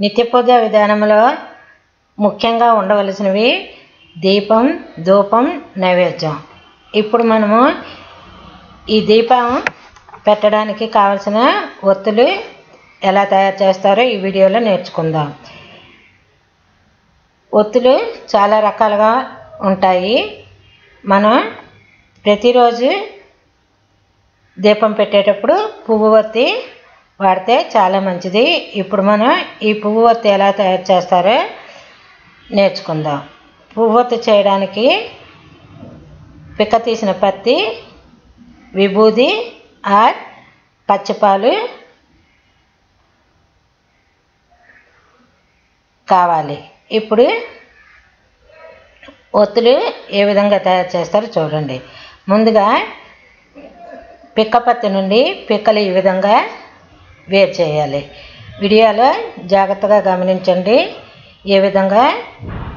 నిత్య పూజ విధానంలో ముఖ్యంగా ఉండవలసినవి దీపం ధూపం నైవేద్యం. ఇప్పుడు మనము ఈ దీపం పెట్టడానికి కావలసిన ఒత్తులు ఎలా తయారు చేస్తారో ఈ వీడియోలో నేర్చుకుందాం. ఒత్తులు చాలా రకాలుగా ఉంటాయి. మనం ప్రతిరోజు దీపం పెట్టేటప్పుడు పువ్వు ఒత్తి వాడితే చాలా మంచిది. ఇప్పుడు మనం ఈ పువ్వు ఒత్తి ఎలా తయారు చేస్తారో నేర్చుకుందాం. పువ్వు ఒత్తి చేయడానికి పిక్క తీసిన పత్తి విభూది ఆర్ పచ్చిపాలు కావాలి. ఇప్పుడు ఒత్తులు ఏ విధంగా తయారు చేస్తారో చూడండి. ముందుగా పిక్కపత్తి నుండి పిక్కలు ఈ విధంగా వేరు చేయాలి. వీడియోలో జాగ్రత్తగా గమనించండి. ఏ విధంగా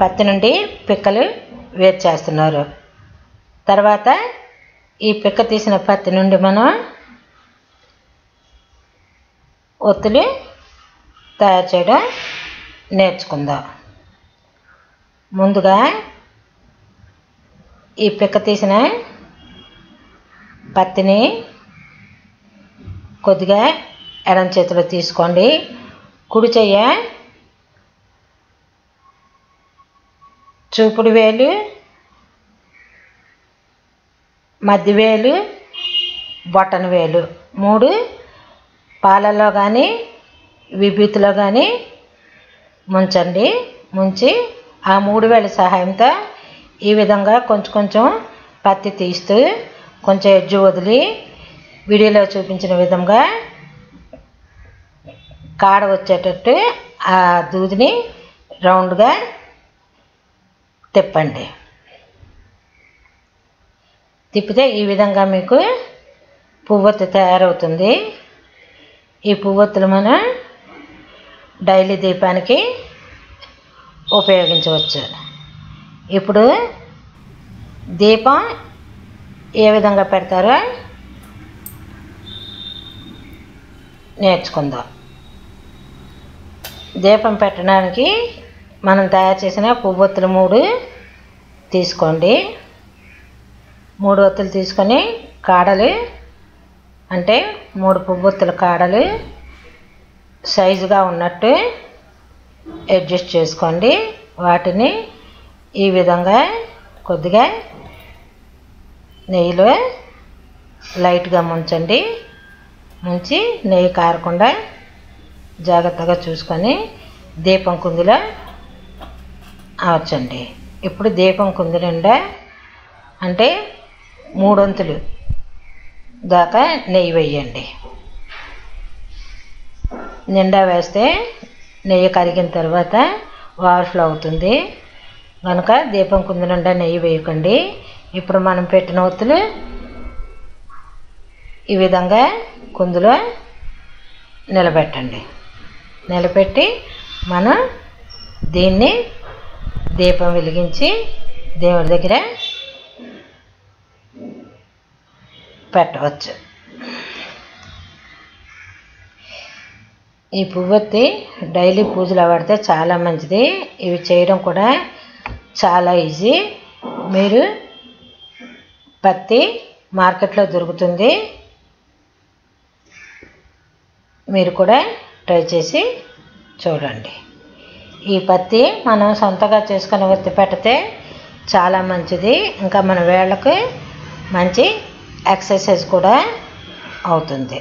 పత్తి నుండి పిక్కలు వేరు చేస్తున్నారు. తర్వాత ఈ పిక్క తీసిన పత్తి నుండి మనం ఒత్తులు తయారు చేయడం నేర్చుకుందాం. ముందుగా ఈ పిక్క తీసిన పత్తిని కొద్దిగా ఎడం చేతిలో తీసుకోండి. కుడి చెయ్య చూపుడు వేలు మధ్య వేలు బొట్టన వేలు. మూడు పాలల్లో కానీ విభూతిలో కానీ ముంచండి. ముంచి ఆ మూడు వేల సహాయంతో ఈ విధంగా కొంచెం కొంచెం పత్తి తీస్తూ కొంచెం ఎడ్జు వదిలి వీడియోలో చూపించిన విధంగా కాడ వచ్చేటట్టు ఆ దూదిని రౌండ్గా తిప్పండి. తిప్పితే ఈ విధంగా మీకు పువ్వొత్తు తయారవుతుంది. ఈ పువ్వొత్తులు మనం డైలీ దీపానికి ఉపయోగించవచ్చు. ఇప్పుడు దీపం ఏ విధంగా పెడతారో నేర్చుకుందాం. దీపం పెట్టడానికి మనం తయారు చేసిన పువ్వొత్తులు మూడు తీసుకోండి. మూడు ఒత్తులు తీసుకొని కాడలు అంటే మూడు పువ్వొత్తుల కాడలు సైజుగా ఉన్నట్టు అడ్జస్ట్ చేసుకోండి. వాటిని ఈ విధంగా కొద్దిగా నెయ్యిలో లైట్గా ముంచండి. ముంచి నెయ్యి కారకుండా జాగ్రత్తగా చూసుకొని దీపం కుందిలో అవచ్చండి ఇప్పుడు దీపం కుంది నిండా అంటే మూడొంతులు దాకా నెయ్యి వేయండి. నిండా వేస్తే నెయ్యి కరిగిన తర్వాత ఓవర్ఫ్లో అవుతుంది. కనుక దీపం కుంది నిండా నెయ్యి వేయకండి. ఇప్పుడు మనం పెట్టిన ఒత్తులు ఈ విధంగా కుందులో నిలబెట్టండి. నిలబెట్టి మనం దీన్ని దీపం వెలిగించి దేవుడి దగ్గర పెట్టవచ్చు. ఈ పువ్వొత్తి డైలీ పూజలు వాడితే చాలా మంచిది. ఇవి చేయడం కూడా చాలా ఈజీ. మీరు పత్తి మార్కెట్లో దొరుకుతుంది. మీరు కూడా ట్రై చేసి చూడండి. ఈ పత్తి మనం సొంతగా చేసుకొని ఒత్తి పెడితే చాలా మంచిది. ఇంకా మన వేళ్ళకి మంచి ఎక్సర్సైజ్ కూడా అవుతుంది.